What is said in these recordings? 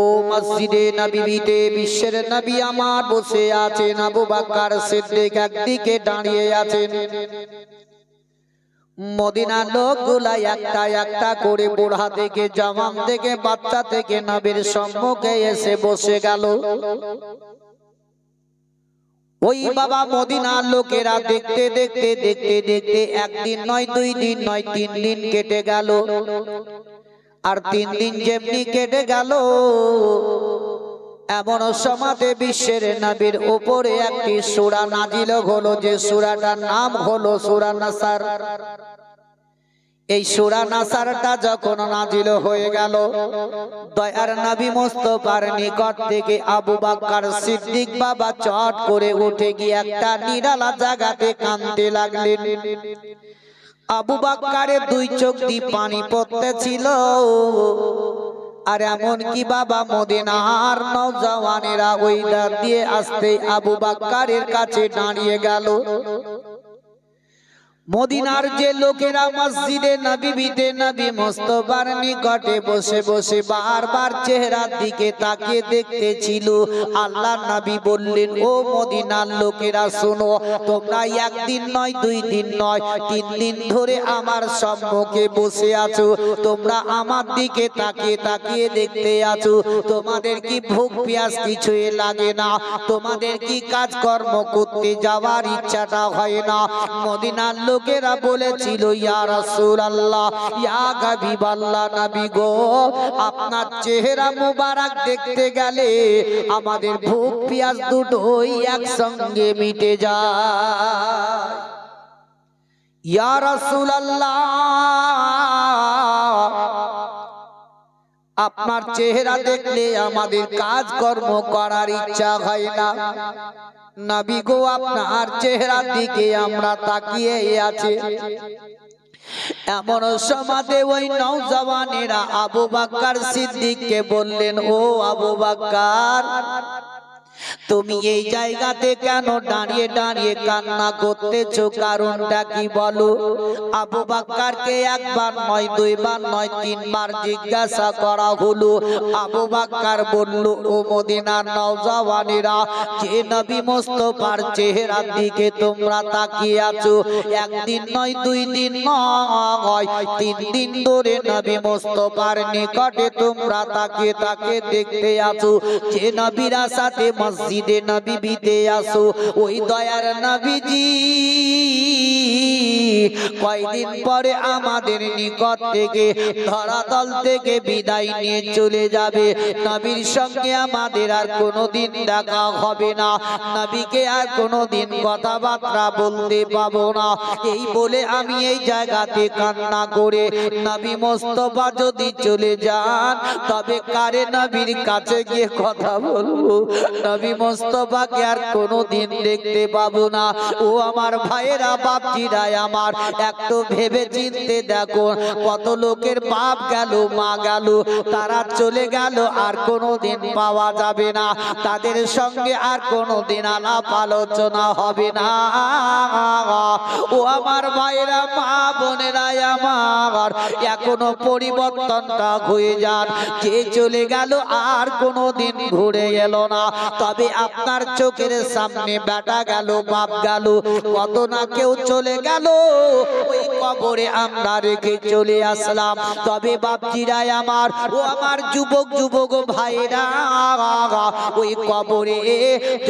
ও মসজিদে নবীতে বিশ্বের নবী আমার বসে আছেন আবু বাক্কার সিদ্দিক একদিকে দাঁড়িয়ে আছেন। মদিনার লোকগুলা একটা একটা করে বুড়া থেকে জওয়ান থেকে, বাচ্চা থেকে নবীর সম্মুখে এসে বসে গেল। ওই বাবা মদিনার লোকেরা দেখতে দেখতে দেখতে দেখতে একদিন নয়, দুই দিন নয়, তিন দিন কেটে গেল। আর তিন দিন যেমনি কেটে গেল, এমন সমাজে বিশ্বের নবীর উপরে একটি সুরা নাজিল হলো, যে সুরাটার নাম হলো সুরা নাসার। এই সুরা নাসারটা যখন নাজিল হয়ে গেল, দয়ার নবী মোস্তফার নিকট থেকে আবু বাক্কার সিদ্দিক বাবা চট করে উঠে গিয়ে একটা নিরালা জায়গাতে কাঁদতে লাগলেন। আবু বাক্কারে দুই চোখ দিয়ে পানি পড়তেছিল। আর এমন কি বাবা, মদিনার নওজওয়ানেরা ওই দিয়ে আসতে আবু বাক্কারের কাছে দাঁড়িয়ে গেল। মদিনার যে লোকেরা মসজিদে নবীতে নবী মোস্তফার নিকটে বসে বসে বারবার চেহারার দিকে তাকিয়ে দেখতেছিল। আল্লাহ নবী বললেন, ও মদিনার লোকেরা, শোনো, তোমরা একদিন নয়, দুই দিন নয়, তিন দিন ধরে আমার সম্মুখে বসে আছো। তোমরা আমার দিকে তাকিয়ে তাকিয়ে দেখতে আছো। তোমাদের কি ভোগ পিয়াস কিছুই লাগে না? তোমাদের কি কাজকর্ম করতে যাওয়ার ইচ্ছাটা হয় না? মদিনার লোকেরা বলেছিল আপনার চেহারা মোবারক দেখতে গেলে আমাদের ভোগ পিয়াস দুটোই একসঙ্গে মিটে যায়। ইয়া রাসূলুল্লাহ, আপনার চেহারা দেখলে আমাদের কাজ কর্ম করার ইচ্ছা হয় না। নবী গো, আপনার চেহারার দিকে আমরা তাকিয়ে আছি। এমন সমাজে ওই নৌজওয়ানেরা আবু বাক্কার সিদ্দিককে বললেন, ও আবু বাক্কার তুমি এই জায়গাতে কেন দাঁড়িয়ে দাঁড়িয়ে কান্না করতেছো? কারণটা কি বলো? আবু বাক্কারকে একবার নয়, দুইবার নয়, তিনবার জিজ্ঞাসা করা হলো। আবু বাক্কার বলল, ও মদিনার নওজওয়ানেরা, যে নবী মোস্তফার চেহারার দিকে তোমরা তাকিয়ে আছো, একদিন নয়, দুই দিন নয়, তিন দিন ধরে নবী মোস্তফার নিকটে তোমরা তাকিয়ে তাকে দেখতে আছো, যে নবীরা সাথে মসজিদে নবীতে আসো ওই দয়ার নবীজি। কয়দিন পরে আমাদের নিকট থেকে ধরাতল থেকে বিদায় নিয়ে চলে যাবে। নবীর সঙ্গে আমাদের আর কোনোদিন দেখা হবে না। নবীকে আর কোনোদিন কথাবার্তা বলতে পাবো না। এই বলে আমি এই জায়গাতে কান্না করে নবী মোস্তফা যদি চলে যান, তবে কারে নবীর কাছে গিয়ে কথা বলব? নবী মোস্তফাকে আর কোনোদিন দেখতে পাবো না। ও আমার ভাইয়েরা, বাপজিরাই আমার একটু ভেবে চিনতে দেখো, কত লোকের বাপ গেল, মা গেল, তারা চলে গেল, আর কোনোদিন পাওয়া যাবে না। তাদের সঙ্গে আর কোনোদিন আলাপ আলোচনা হবে না। ও আমার ভাইয়েরা মা বোনেরা আমার, এখনও পরিবর্তনটা হয়ে যান। কে চলে গেল, আর কোনোদিন ঘুরে গেল না। তবে আপনার চোখের সামনে বেটা গেল, বাপ গেল, কত না কেউ চলে গেল। ওই কবরে আমরা রেখে চলে আসলাম। তবে বাপজিরাই আমার, ও আমার যুবক যুবক ভাইরা, ওই কবরে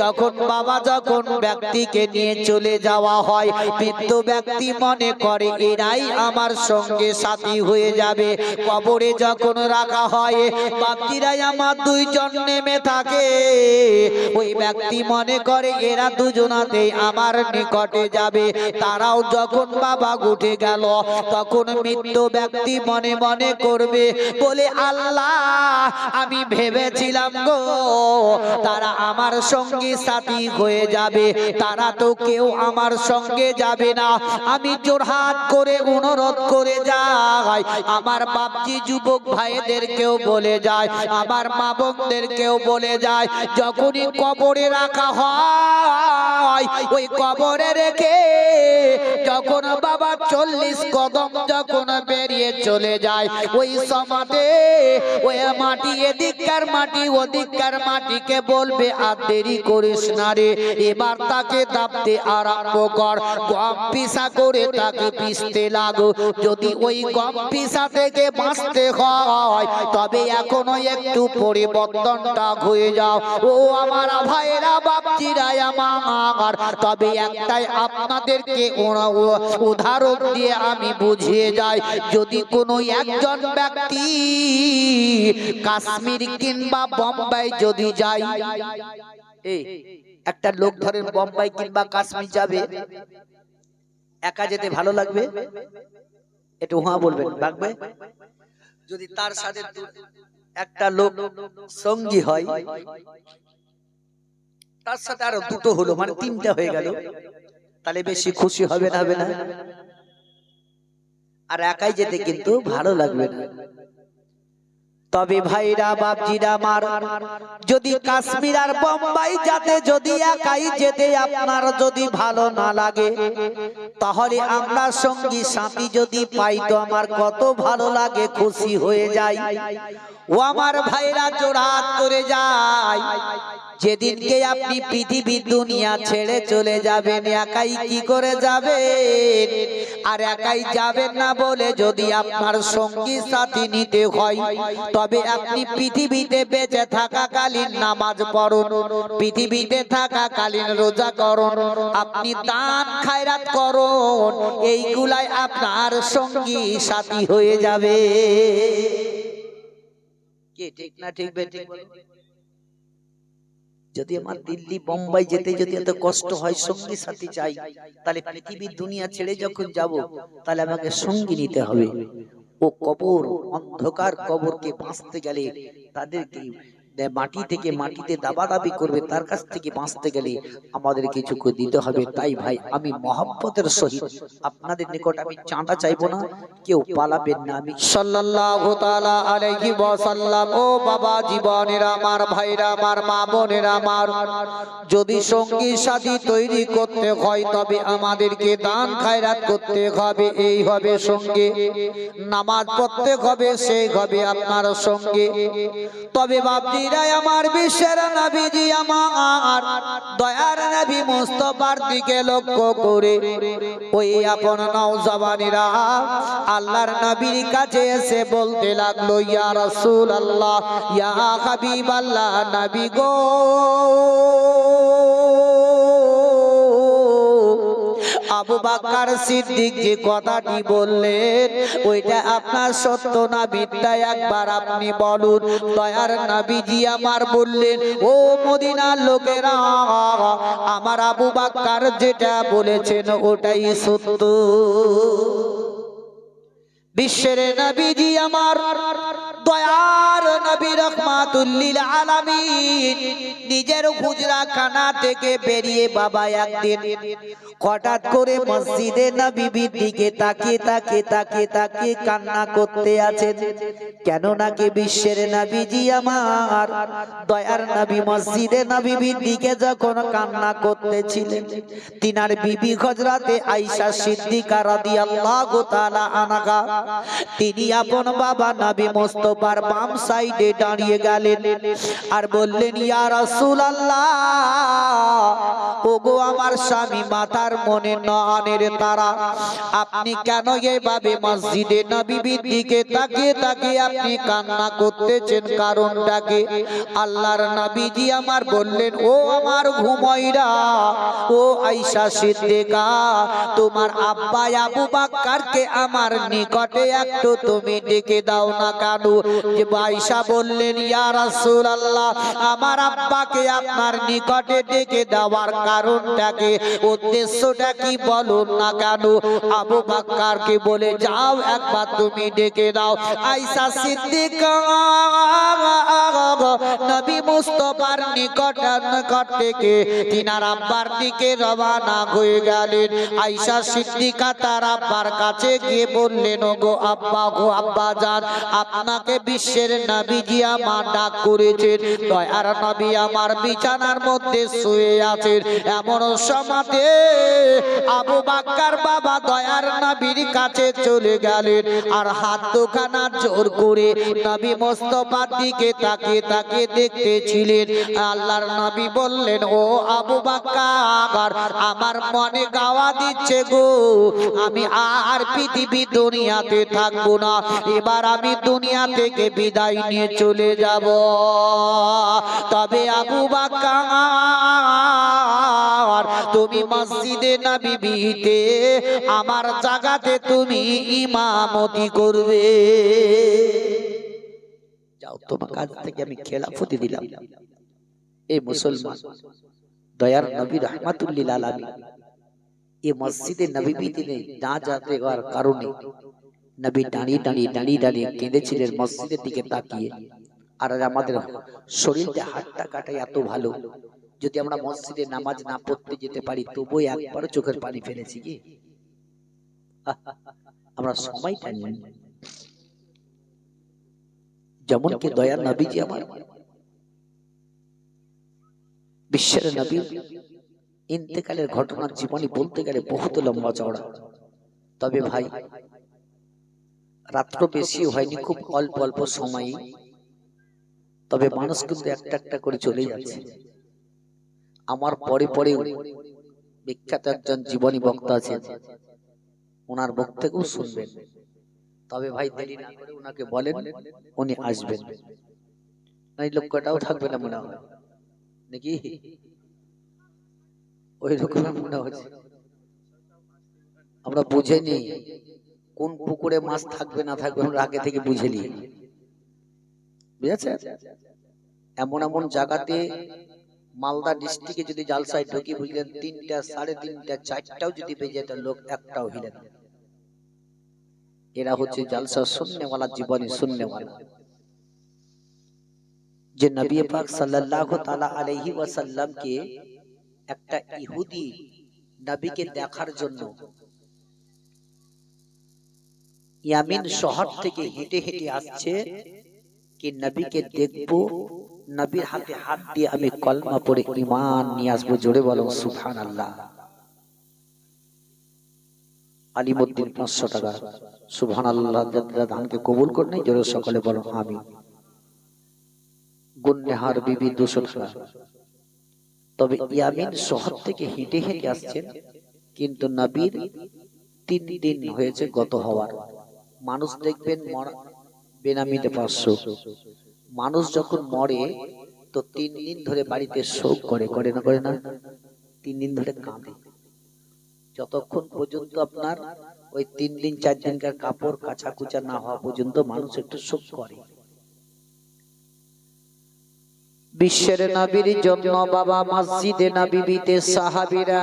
যখন বাবা যখন ব্যক্তিকে নিয়ে চলে যাওয়া হয়, বৃদ্ধ ব্যক্তি মনে করে এরাই আমার সঙ্গে সাথী হয়ে যাবে। কবরে যখন রাখা হয়, বাপজিরাই আমার দুইজন নেমে থাকে। ওই ব্যক্তি মনে করে এরা দুজনাতে আমার নিকটে যাবে। তারাও যখন বাবা উঠে গেল, তখন মৃত্যু ব্যক্তি মনে মনে করবে, বলে, আল্লাহ, আমি ভেবেছিলাম গো, তারা আমার সঙ্গে সাথী হয়ে যাবে। তারা তো কেউ আমার সঙ্গে যাবে না। আমি জোরহাট করে অনুরোধ করে যাই। আমার বাপজি যুবক ভাইদেরকেও বলে যায়, আমার মা বোনদেরকেও বলে যায়, যখনই কবরে রাখা হয়, ওই কবরে রেখে যখন বাবা চল্লিশ কদম যখন বেরিয়ে চলে যায়, ওই সমাতে ওই মাটি, এদিককার মাটি, ওদিককার মাটিকে বলবে, আর দেরি করিস না রে। এবার তাকে দাবতে আরম্ভ কর। গম পিসা করে তাকে পিসতে লাগো। যদি ওই গম পিসা থেকে বাঁচতে হয়, তবে এখনও একটু পরিবর্তনটা হয়ে যাও। ও আমার ভাইরা বাপজিরা আমার। তবে একটাই আপনাদেরকে উদাহরণ দিয়ে আমি বুঝিয়ে যাই। যদি কোনো একজন ব্যক্তি কাশ্মীর কিংবা বোম্বাই যদি যাই এই, একটা লোক ধরেন বোম্বাই কিংবা কাশ্মীর যাবে, একা যেতে ভালো লাগবে? একটু হ্যাঁ বলবেন লাগবে যদি তার সাথে একটা লোক সঙ্গী হয়, তার সাথে আরও দুটো হলো মানে তিনটা হয়ে গেল। তাহলে বেশি খুশি হবে না হবে না। আর একাই যেতে কিন্তু ভালো লাগবে না। তবে ভাইরা, বাপজিরা, আমার, যদি কাশ্মীর আর বোম্বাই যাতে, যদি একাই যেতে আপনার যদি ভালো না লাগে, তাহলে আমরা সঙ্গী সাথী যদি পাই তো আমার কত ভালো লাগে, খুশি হয়ে যাই। ও আমার ভাইরা, জোড়াত করে যায় যেদিনকে আপনি পৃথিবী দুনিয়া ছেড়ে চলে যাবেন, একাই কি করে যাবেন আর একাই যাবেন না বলে যদি আপনার সঙ্গী সাথী নিতে হয়, তবে আপনি পৃথিবীতে বেঁচে থাকাকালীন নামাজ পড়ুন, পৃথিবীতে থাকাকালীন রোজা করুন, আপনি দান খায়রাত করুন, এইগুলাই আপনার সঙ্গী সাথী হয়ে যাবে কে ঠিক না ঠিক বে ঠিক? যদি আমার দিল্লি বোম্বাই যেতে যদি এত কষ্ট হয় সঙ্গী সাথী চাই তাহলে পৃথিবীর দুনিয়া ছেড়ে যখন যাব তাহলে আমাকে সঙ্গী নিতে হবে। ও কবর অন্ধকার কবরকে বাঁচতে গেলে তাদেরকে মাটি থেকে মাটিতে দাবাদাবি করবে তার কাছ থেকে বাঁচতে গেলে আমাদের কিছু করে দিতে হবে। তাই ভাই আমি মহব্বতের সহিত আপনাদের নিকট আমি চাঁদা চাইব না কেউ পালাবেন না। আমি সাল্লাল্লাহু তাআলা আলাইহি ওয়াসাল্লাম ও বাবা জীবনের আমার ভাইরা আমার মা বোনেরা আমার যদি সঙ্গী সাথী তৈরি করতে হয় তবে আমাদেরকে দান খায়রাত করতে হবে এই হবে সঙ্গে। নামাজ পড়তে হবে সেই হবে আপনার সঙ্গে। তবে বাপজিরাই আমার বিশ্বের নবীজি আমার। দয়ার নবী মুস্তফার দিকে লক্ষ্য করে ওই আপন নওজওয়ানেরা আল্লাহর নবীর কাছে এসে বলতে লাগল, ইয়া রাসূল আল্লাহ ইয়া হাবিব আল্লাহ নবী গো। আবু বাক্কার সিদ্দিক যে কথাটি বললেন, ওইটা আপনার সত্য না মিথ্যা একবার আপনি বলুন। দয়ার নবীজি আমার বললেন, ও মদিনার লোকেরা, আমার আবু বাক্কার যেটা বলেছেন ওটাই সত্য। বিশ্বের নবীজি আমার দয়ার নবী রহমাতুল্লিল আলামিন নিজের হুজরা খানা থেকে বেরিয়ে বাবা একদিন হঠাৎ করে মসজিদে নবীর দিকে তাকিয়ে তাকিয়ে তাকিয়ে তাকিয়ে কান্না করতে আছেন। কেন নাকি বিশ্বের নবীজি আমার? দয়ার নবী মসজিদে নবীর দিকে যখন কান্না করতেছিলেন, তিনার বিবি হজরতে আয়েশা সিদ্দিকা রাদিয়াল্লাহু তাআলা আনহা, তিনি আপন বাবা নবী বাম সাইডে দাঁড়িয়ে গেলেন আর বললেন ইয়া রাসূলুল্লাহ ওগো আমার স্বামী মাথার মনে নয়নের তারা। আপনি কেন এইভাবে মসজিদে নবীর দিকে তাকিয়ে তাকিয়ে আপনি কান্না করতেছেন কারণটাকে? আল্লাহর নবীজি আমার বললেন, ও আমার ঘুময়রা ও আয়েশা সিদ্দিকা, তোমার আব্বা আবু বাক্কারকে আমার নিকটে একটু তুমি ডেকে দাও না কেন? যে আয়েশা বললেন, ইয়া রাসূলুল্লাহ, আমার আব্বাকে আপনার নিকটে ডেকে দেওয়ার কারণটাকে উদ্দেশ্যটা কি বলুন না কেন? আবু বাক্কারকে বলে, যাও একবার তুমি ডেকে দাও। আয়েশা সিদ্দিকা, নবী মুস্তফার নিকট নিকট থেকে তিনার আব্বার দিকে রওনা হয়ে গেলেন। আয়েশা সিদ্দিকা তার আব্বার কাছে গিয়ে বললেন গো আব্বা গো আব্বা জান, আপনাকে বিশ্বের নবীজি আমার ডাক করেছেন। দয়ার নবী আমার বিছানার মধ্যে শুয়ে আছেন। এমন সমাতে আবু বাক্কার বাবা দয়ার নবীর কাছে চলে গেলেন আর হাত দুখানা জোর করে নবী মোস্তফার দিকে তাকিয়ে তাকিয়ে দেখতেছিলেন। আল্লাহর নবী বললেন, ও আবু বাক্কার, আমার মনে গাওয়া দিচ্ছে গো, আমি আর পৃথিবী দুনিয়াতে থাকব না, এবার আমি দুনিয়া থেকে বিদায় নিয়ে চলে যাব। তবে আবু বাক্কার তুমি মসজিদে নবীতে আমার জায়গাতে তুমি ইমামতি করবে। যাও, তোমার কাছ থেকে আমি খেলাফতি দিলাম। এই মুসলমান, দয়ার নবী রহমাতুল্লিল আলামিন এই মসজিদে নবীতে না যেতে হওয়ার কারণে নবী দাঁড়িয়ে দাঁড়িয়ে দাঁড়িয়ে দাঁড়িয়ে কেঁদেছিলেন মসজিদের দিকে তাকিয়ে। আর আমাদের শরীরটা হাতটা কাটায় এত ভালো। যদি আমরা মসজিদে নামাজ না পড়তে যেতে পারি, তবুও একবারও চোখের পানি ফেলেছি কি? আমরা সময়টা নিই। যেমন কি দয়ার নবীজি আমার। বিশ্বের নবী ইন্তেকালের ঘটনার জীবনী বলতে গেলে বহুত লম্বা চওড়া। তবে ভাই, রাত্র বেশি হয়নি, খুব অল্প অল্প সময় তবে মানুষ কিন্তু একটা একটা করে চলে যাচ্ছে। আমার পরে পরে বিখ্যাত একজন জীবনী বক্তা আছেন। ওনার বক্তব্যও শুনবেন। তবে ভাই দেরি না করে ওনাকে বলেন, উনি আসবেন। এই লোকটাও থাকবে না মনে হয়। নাকি? ওই রকম মনে হচ্ছে আমরা বুঝে নিই কোন পুকুরে মাছ থাকবে না থাকবে, আমরা আগে থেকে বুঝে নিই। বুঝেছে এমন এমন জায়গাতে মালদা ডিস্ট্রিক্টে যদি জালসায় ঢুকি বুঝলেন তিনটা সাড়ে তিনটা চারটাও যদি বেজে যেত লোক একটাও হিলে এরা হচ্ছে জালসা শূন্যওয়ালা জীবনী শূন্যওয়ালা। যে নবী পাক সাল্লাল্লাহু তাআলা আলাইহি ওয়াসাল্লামকে একটা ইহুদি নবীকে দেখার জন্য ইয়ামিন শহর থেকে হেঁটে হেঁটে আসছে কি নবীকে দেখব নবীর হাতে হাত দিয়ে আমি কলমা পড়ে ইমান নিয়ে আসব জোরে বলো সুবহান আল্লাহ আলিমুদ্দিন পাঁচশো টাকা। সুবহান আল্লাহ ধানকে কবুল করে নেই জোরে সকলে বলো আমি গুন্নেহার বিবি দুশো টাকা। তবে ইয়ামিন শহর থেকে হেঁটে হেঁটে আসছেন কিন্তু নবীর তিন দিন হয়েছে গত হওয়ার। মানুষ দেখবেন মরা বেনামিতে পাঁচশো। মানুষ যখন মরে, তো তিন দিন ধরে বাড়িতে শোক করে করে না করে না? তিন দিন ধরে কাঁদে। যতক্ষণ পর্যন্ত আপনার ওই তিন দিন, চার দিনকার কাপড় কাঁচা কুচা না হওয়া পর্যন্ত মানুষ একটু শোক করে। বিশ্বের নবীর জন্য বাবা, মসজিদে নবীতে সাহাবীরা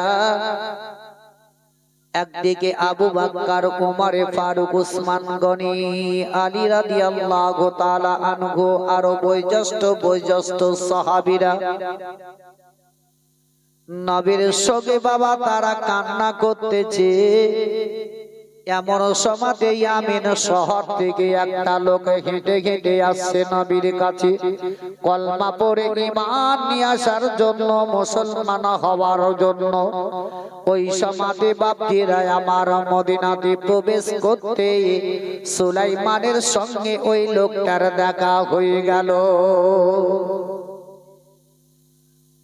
একদিকে আবু বাক্কার ওমরে ফারুক, উসমান গনি, আলী রাদিয়াল্লাহু তাআলা আনহু, আর বয়োজ্যেষ্ঠ বয়োজ্যেষ্ঠ সাহাবীরা। নবীর সঙ্গে বাবা তারা কান্না করতেছে। এমন সমাজে আমিন শহর থেকে একটা লোক হেঁটে হেঁটে আসছে নবীর কাছে। কলমা পরে ইমান নিয়ে আসার জন্য, মুসলমান হওয়ার জন্য। ওই সমাজে বাপজিরা আমার মদিনাতে প্রবেশ করতে সুলাইমানের সঙ্গে ওই লোকটার দেখা হয়ে গেল।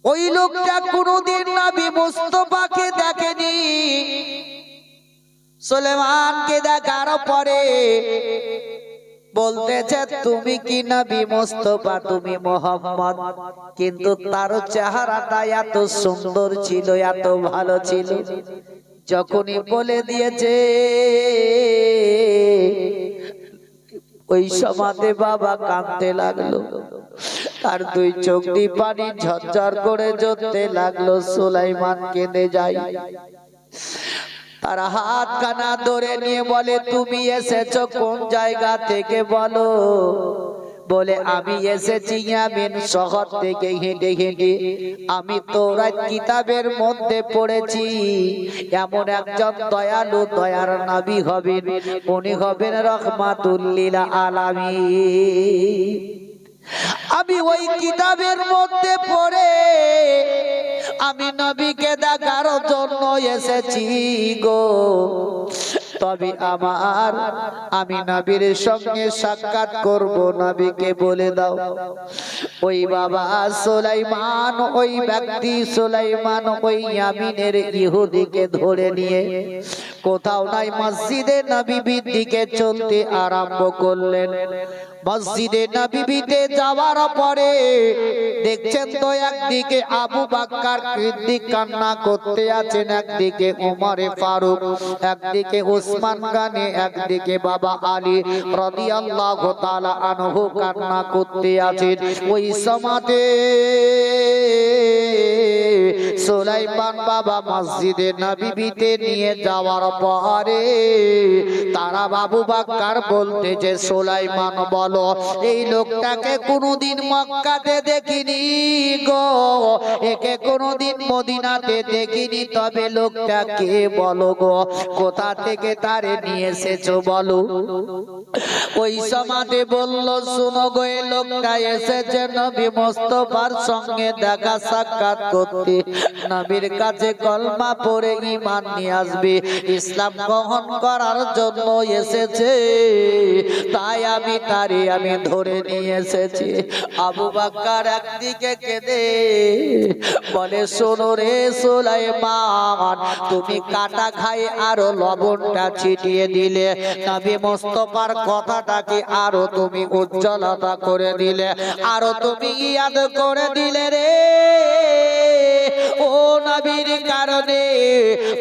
ওই লোকটা কোনোদিন নবী মুস্তফাকে দেখেনি। সুলেমানকে দেখার পরে বলতেছে, তুমি কি নবী মুস্তফা? তুমি মোহাম্মদ। কিন্তু তার চেহারাটা এত সুন্দর ছিল, এত ভালো ছিল। যখনই বলে দিয়েছে, ওই সমাধে বাবা কাঁদতে লাগল, তার দুই চোখ দিয়ে পানি ঝরঝর করে জ্বলতে লাগল, সুলাইমান কেঁদে যায়। তার হাত কানা ধরে নিয়ে বলে, তুমি এসেছ কোন জায়গা থেকে বলো? বলে, আমি এসেছি ইয়ামিন শহর থেকে হেঁটে হেঁটে। আমি তোরা কিতাবের মধ্যে পড়েছি। এমন একজন দয়ালু, দয়ার নাবি হবেন। উনি হবেন রহমাতুল্লিল আলামী আমি ওই কিতাবের মধ্যে পড়ে আমি নবীকে দেখার জন্য এসেছি গো। তবে আমার আমি নবীর সঙ্গে সাক্ষাৎ করব নবীকে বলে দাও। ওই বাবা সোলাইমান ওই ব্যক্তি সোলাইমান ওই ইয়ামিনের ইহুদিকে ধরে নিয়ে কোথাও নাই মসজিদে নবীর দিকে চলতে আরম্ভ করলেন। মসজিদে নবীতে যাওয়ার পরে দেখছেন তো একদিকে আবু বাক্কার কৃতিক কান্না করতে আছেন, একদিকে উমরে ফারুক, একদিকে উসমান গানে, একদিকে বাবা আলী রাদিয়াল্লাহু তাআলা আনহু কান্না করতে আছেন। ওই সমাতে সুলাইমান বাবা মসজিদে নবীতে নিয়ে যাওয়ার পরে তারা বাবু বাক্কার বলতে যে, সুলাইমান, বলো, এই লোকটাকে কোনোদিন মক্কাতে দেখিনি গো। একে কোনোদিন মদিনাতে দেখিনি। তবে লোকটা কে বলো গো, কোথা থেকে তারে নিয়ে এসেছ বলো? ওই সমাধে বলল, শুনো গো, এই লোকটা এসেছে নবী মোস্তফার সঙ্গে দেখা সাক্ষাৎ করতে। নবীর কাছে কলমা পড়ে ইমান নিয়ে আসবে। ইসলাম গ্রহণ করার জন্য এসেছে। তাই আমি তারে আমি ধরে নিয়ে এসেছি। আবু বাক্কার একদিকে কেঁদে বলে, শোনো রে সোলাইমান, তুমি কাটা খাই আরও লবণটা ছিটিয়ে দিলে। নবী মোস্তফার কথাটাকে আরও তুমি উজ্জ্বলতা করে দিলে, আরও তুমি ইয়াদ করে দিলে রে। ও নবীর কারণে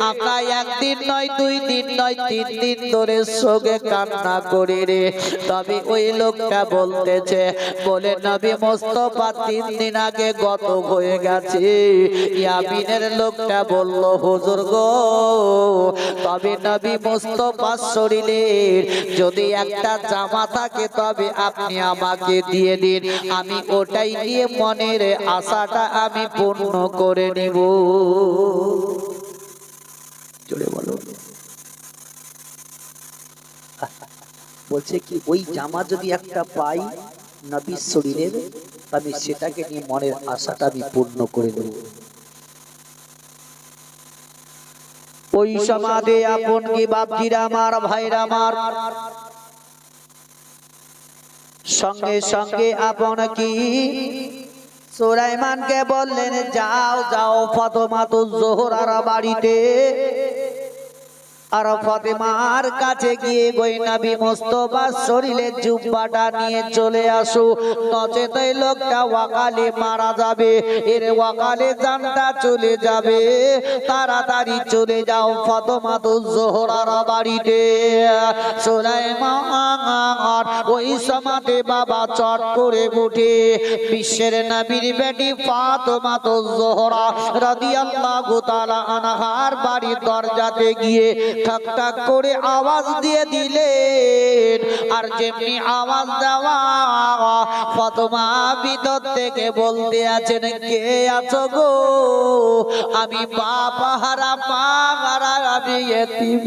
আমরা একদিন নয়, দুই দিন নয়, তিন দিন ধরে সোগে কান্না করি রে। তবে ওই লোকটা বলতেছে, বলে, নবী মোস্তফা, তিন দিন আগে গত হয়ে গেছে। ইয়ামিনের লোকটা বলল, হুজুর গো, তবে নবী মোস্তফার শরীরের যদি একটা জামা থাকে, তবে আপনি আমাকে দিয়ে দিন। আমি ওটাই নিয়ে মনের আশাটা আমি পূর্ণ করে। নিব। জোরে বলো। বলছে কি, ওই জামা যদি একটা পাই নবীর শরীরের আমি সেটাকে নিয়ে মনের আশাটা আমি পূর্ণ করে দেব ওই সমাধে আপন কি বাপজিরা, আমার ভাইরা, আমার সঙ্গে সঙ্গে আপন কি সুলাইমানকে বললেন, যাও যাও ফতমাতু জোহরার বাড়িতে। আর ফতেমার কাছে গিয়ে গৈনাবি মোস্তফার শরীরে জুব্বাটা নিয়ে চলে আসো। নচেত এই লোকটা ওয়াকালে মারা যাবে। এর ওয়াকালে জানটা চলে যাবে। তাড়াতাড়ি চলে যাও ফতমাতু জোহরার বাড়িতে। সুলাইমান ওই সমাতে বাবা চট করে উঠে বিশ্বের নবীর বেটি ফাতমাতু জোহরা রাদিয়াল্লাহু তাআলা আনহার দরজাতে গিয়ে ঠাক ঠাক করে আওয়াজ দিয়ে দিলেন। আর যেমনি আওয়াজ দেওয়া ফতমা ভিতর থেকে বলতে আছেন, কে আছো গো? আমি বাপাহারা পাহারা আমি এতিম।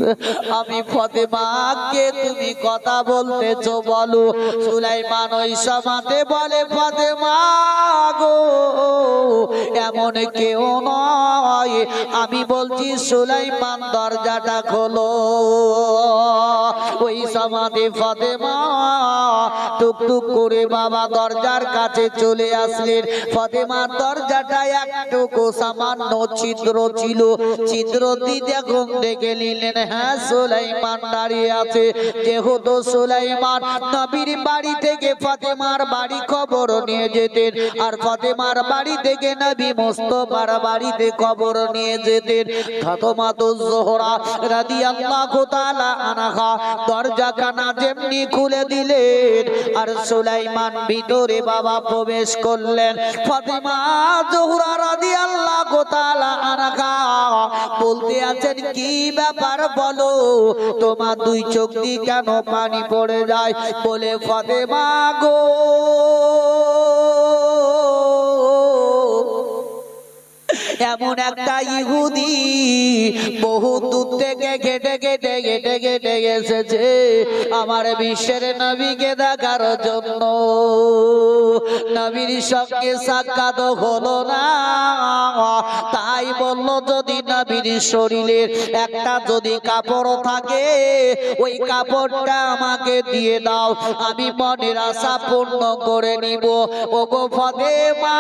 আমি ফতেমাকে তুমি কথা বলতেছো বলো, সুলাইমান ওই সমাতে বলে ফাতে গো, এমন কেউ নয়। আমি বলছি, সুলাইমান দরজাটা খোলো। ওই সমাধি ফতেমা টুকটুক করে বাবা দরজার কাছে চলে আসলেন। ফতেমার দরজাটা একটুকু সামান্য ছিদ্র ছিল। ছিদ্র দিতে ঘুম দেখে নিলেন। হ্যাঁ সুলাইমান দাঁড়িয়ে আছে। যেহেতু সুলাইমান নবীর বাড়ি থেকে ফতেমার বাড়ি খবর নিয়ে যেতেন আর ফতেমার বাড়ি থেকে নবী মোস্তফার বাড়িতে খবর নিয়ে যেতেন। ফাতেমা তো জোহরা রাদিয়াল্লাহু তাআলা আনহা দরজাখানা যেমনি খুলে দিলেন, আর সুলাইমান ভিতরে বাবা প্রবেশ করলেন। ফাতিমা জোহরা আল্লাহ গোতালা আনাকা বলতে আছেন, কি ব্যাপার বলো? তোমার দুই চোখ দিয়ে কেন পানি পড়ে যায়? বলে, ফাতেমা গো এমন একটা ইহুদি বহু দূর থেকে ঘেটে ঘেটে ঘেটে ঘেটে এসেছে আমার বিশ্বের নবীকে দেখার জন্য। নবীর সঙ্গে সাক্ষাৎ হলো না। তাই বলল, যদি নবীর শরীরের একটা যদি কাপড় থাকে, ওই কাপড়টা আমাকে দিয়ে দাও, আমি মনের আশা পূর্ণ করে নিব। ও গো ফতেমা,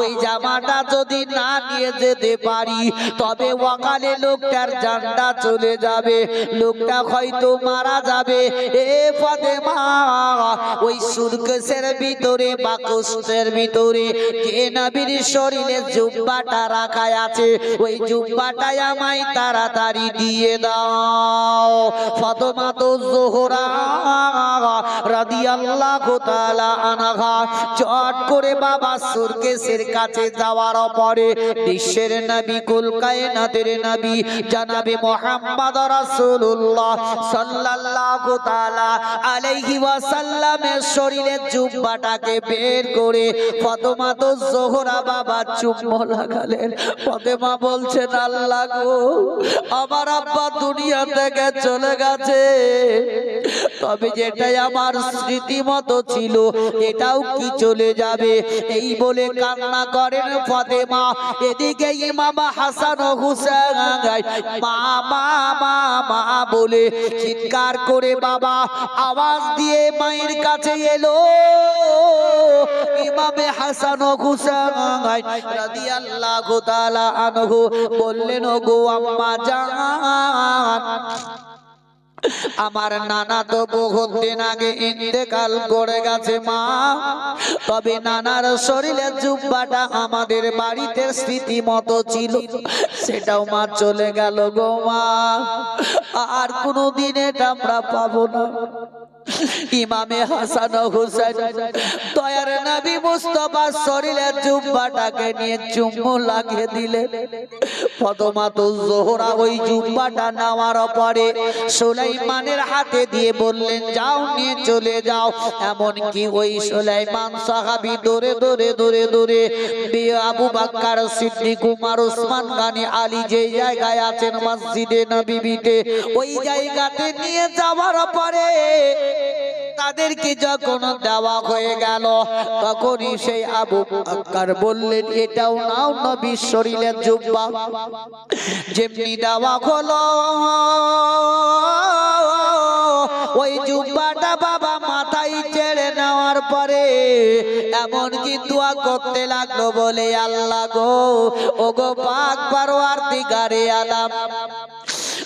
ওই জামাটা যদি না নিয়ে যেতে পারি, তবে ওয়াকালে লোকটার জানটা চলে যাবে, লোকটা হয়তো মারা যাবে। এ ফতেমা, ওই সুরকেশের ভিতরে বাকসের ভিতরে, কে নবীর শরীরে জুব্বাটা রাখা আছে, ওই জুব্বাটাই আমায় তাড়াতাড়ি দিয়ে দাও। ফতমা তো জোহরা রাদিয়াল্লাহু তাআলা আনহা, চট করে বাবা সুরকেশের কাছে যাওয়ার পরে বিশ্বের নবী, কুল কায়নাতের নবী, জানাবে মুহাম্মদ রাসূলুল্লাহ সাল্লাল্লাহু তাআলা আলাইহি ওয়াসাল্লামের শরীরের জুব্বাটাকে বের করে ফাতেমা তো জোহরা বাবা চুম্ব লাগালেন। ফাতেমা বলছেন, আল্লাহ গো, আমার আব্বা দুনিয়া থেকে চলে গেছে। তবে যেটাই আমার স্মৃতি মতো ছিল, এটাও কি চলে যাবে? এই বলে কান্না করেন ফাতেমা এদিকে ইমাম হাসান হুসেন মা মা মা মা, বলে চিৎকার করে বাবা আওয়াজ দিয়ে মায়ের কাছে এলো। ইমামে হাসান হুসেন রাদিয়াল্লাহু তাআলা আনহু বললেন গো আম্মা জান, আমার নানা তো বহুত দিন আগে ইন্তেকাল করে গেছে মা। তবে নানার শরীরের জুব্বাটা আমাদের বাড়িতে স্মৃতি মতো ছিল। সেটাও মা চলে গেল গো মা। আর কোনো দিন এটা আমরা পাবো না। ইমামে হাসান হুসেন দয়ার নবী মুস্তফা শরীরের জুব্বাটাকে নিয়ে চুম্বু লাগিয়ে দিলেন ফতমাতুল জোহরা ওই জুব্বাটা নেওয়ার পরে সুলাইমানের হাতে দিয়ে বললেন, যাও, নিয়ে চলে যাও। এমন কি ওই সুলাইমান সাহাবী দৌড়ে দৌড়ে দৌড়ে দৌড়ে আবু বাক্কার, সিদ্দিক উমার ওসমান গানি, আলী যে জায়গায় আছেন মসজিদে নবীবিতে ওই জায়গাতে নিয়ে যাওয়ার পরে তাদেরকে যখন দেওয়া হয়ে গেল, তখনই সেই আবু বাক্কার বললেন, এটাও নাও নবীর শরীরের জুব্বা। যেমনি দেওয়া হলো, ওই জুব্বাটা বাবা মাথায় ছেড়ে নেওয়ার পরে এমন কি দোয়া করতে লাগল বলে, আল্লাহ গো ও গো পাক পারোয়ার দিগারে আলাম।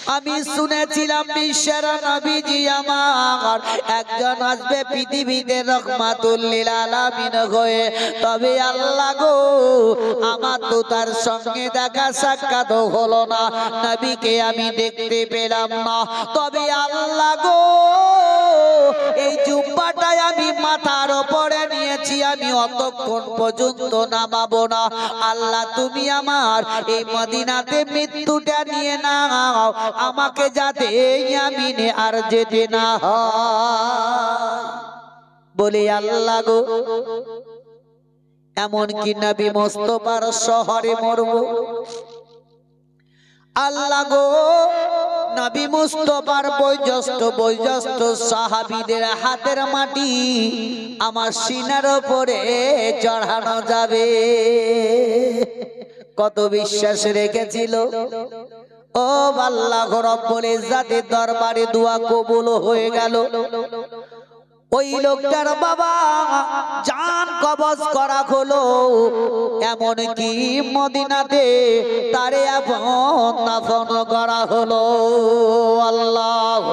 আমি শুনেছিলাম বিশ্বের নবীজি আমার একজন আসবে পৃথিবীতে রহমাতুল্লিল আলামিন হয়ে। তবে আল্লাহ গো, আমার তো তার সঙ্গে দেখা সাক্ষাৎ হলো না। নবীকে আমি দেখতে পেলাম না। তবে আল্লাহ গো, এই জুব্বাটাই আমি মাথার ওপরে নিয়েছি, আমি অতক্ষণ পর্যন্ত নামাবো না। আল্লাহ, তুমি আমার এই মদিনাতে মৃত্যুটা নিয়ে নাও। আমাকে যাতে আমিনে আর যেতে না বলে, আল্লাহ গো এমন কি নবী মোস্তফার শহরে মরব। আল্লাহ গো নবী মুস্তফার বৈজস্ত বৈজস্ত সাহাবীদের হাতের মাটি আমার সিনার উপরে চড়ানো যাবে। কত বিশ্বাস রেখেছিল? ও আল্লাহ রব্বুল ইজ্জাতের দরবারে দোয়া কবুল হয়ে গেল। ওই লোকটার বাবা জান কবজ করা হলো এমন কি মদিনাতে তারে আপন দাফন করা হলো আল্লাহ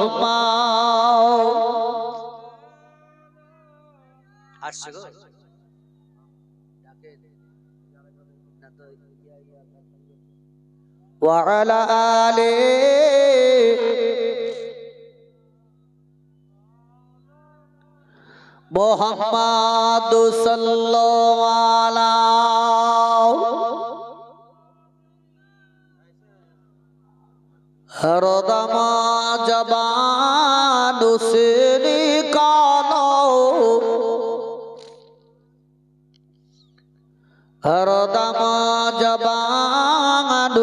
আসছে গো وعلى آله মোহাম্মদ সাল্লাল্লাহু হরদম জবান সে নিকালো হরদম জবান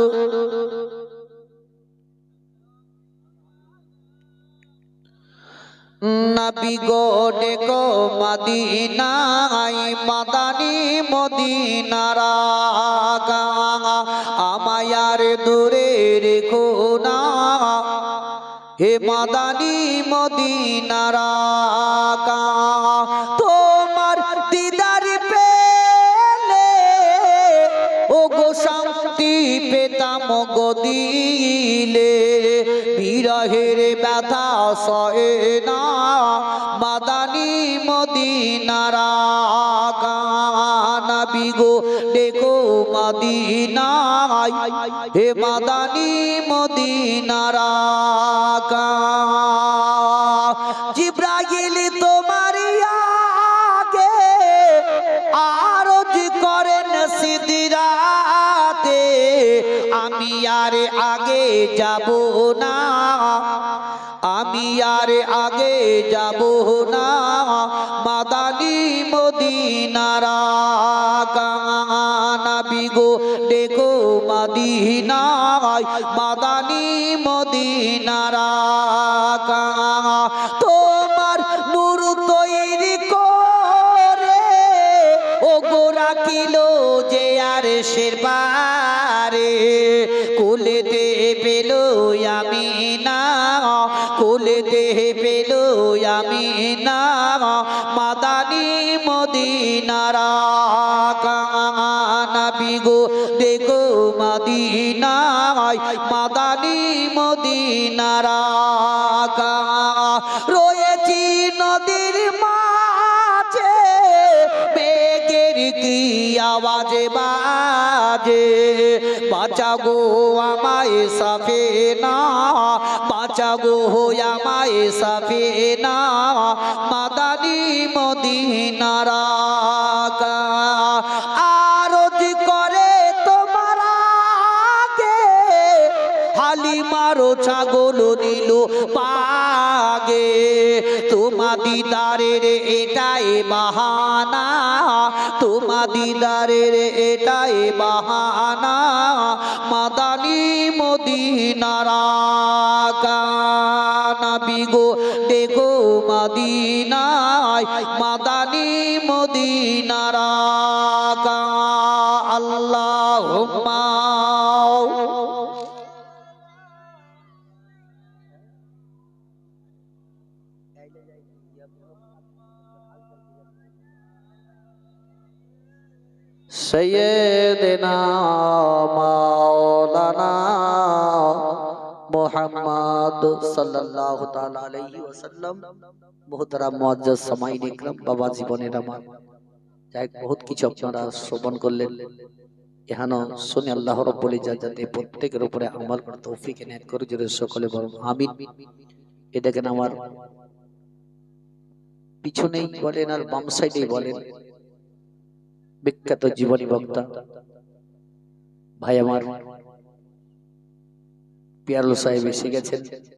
নবী গো ডেকো মদিনাই মাদানি মদিনারা আমায়ার দূরে রেখো না। হে মাদানি মদিনারা আগা। ব্যথা সয়ে না। মাদানি মদিনারা গো, দেখো মদিনায়। হে মাদানি মদিনারা জিব্রাইল, তোমার আগে আরজ করেন সিদিরাতে আমি আর আগে যাব না। আমি আর আগে যাব না। মাদানি মদিনারা কানা বিগো দেখো মাদিনায় মাদানি নদীর মাঝে আওয়াজে বাজে? বাঁচা গো আমায় সাফে না বাঁচা গো আমায় সাফে না মাদানি মদিনারা দিল পাগে। তোমা দিদারের এটাই বাহানা, তোমা দিদারের এটাই বাহানা, মাদানি মদিনারা গো, দেখো মদিনায় মাদানি মদিনারা কা আল্লাহ সৈয়দনা মাওলানা মোহাম্মদ সাল্লাল্লাহু তাআলা আলাইহি ওয়াসাল্লাম। মুহতারাম মুআজ্জাজ সামাইন ইকরাম বাবা জীবনের আমার। যাই বহুত কিছু আপনারা শ্রবণ করলেন। এহানো শুনে আল্লাহ রব্বুল ইজ্জত যাতে প্রত্যেকের উপরে আমল করার তৌফিক এনায়েত করে জোরে সকলে বলুন আমিন। এ দেখেন আমার পিছনেই বলেন আর বাম সাইডেই বলেন। বিখ্যাত জীবনী বক্তা। ভাই আমার পিয়ারল সাহেব এসে গেছেন।